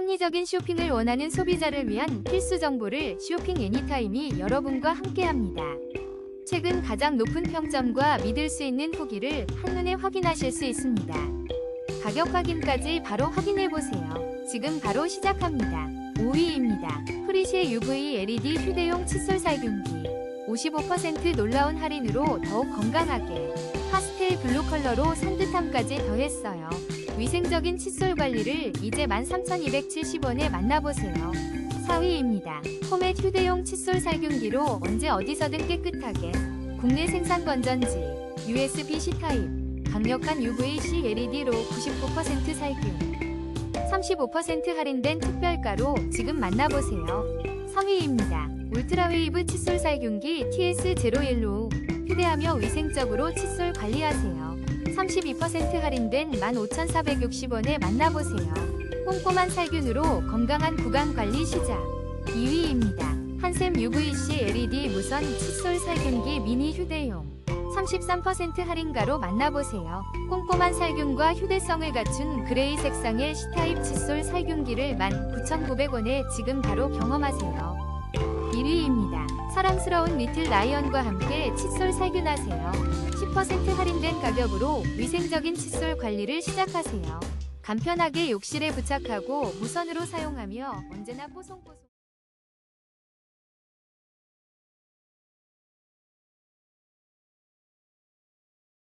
합리적인 쇼핑을 원하는 소비자를 위한 필수 정보를 쇼핑 애니타임이 여러분과 함께합니다. 최근 가장 높은 평점과 믿을 수 있는 후기를 한눈에 확인하실 수 있습니다. 가격 확인까지 바로 확인해 보세요. 지금 바로 시작합니다. 5위입니다. 프리시의 UV LED 휴대용 칫솔 살균기. 55% 놀라운 할인으로 더욱 건강하게 파스텔 블루 컬러로 산뜻함까지 더했어요. 위생적인 칫솔 관리를 이제 13,270원에 만나보세요. 4위입니다. 포맷 휴대용 칫솔 살균기로 언제 어디서든 깨끗하게 국내 생산 건전지 USB-C 타입 강력한 UVC LED로 99% 살균 35% 할인된 특별가로 지금 만나보세요. 3위입니다. 울트라웨이브 칫솔 살균기 TS01 로 휴대하며 위생적으로 칫솔 관리하세요. 32% 할인된 15,460원에 만나보세요. 꼼꼼한 살균으로 건강한 구강 관리 시작. 2위입니다. 한샘 UVC LED 무선 칫솔 살균기 미니 휴대용. 33% 할인가로 만나보세요. 꼼꼼한 살균과 휴대성을 갖춘 그레이 색상의 C타입 칫솔 살균기를 19,900원에 지금 바로 경험하세요. 1위입니다. 사랑스러운 리틀 라이언과 함께 칫솔 살균하세요. 10% 할인된 가격으로 위생적인 칫솔 관리를 시작하세요. 간편하게 욕실에 부착하고 무선으로 사용하며 언제나 뽀송뽀송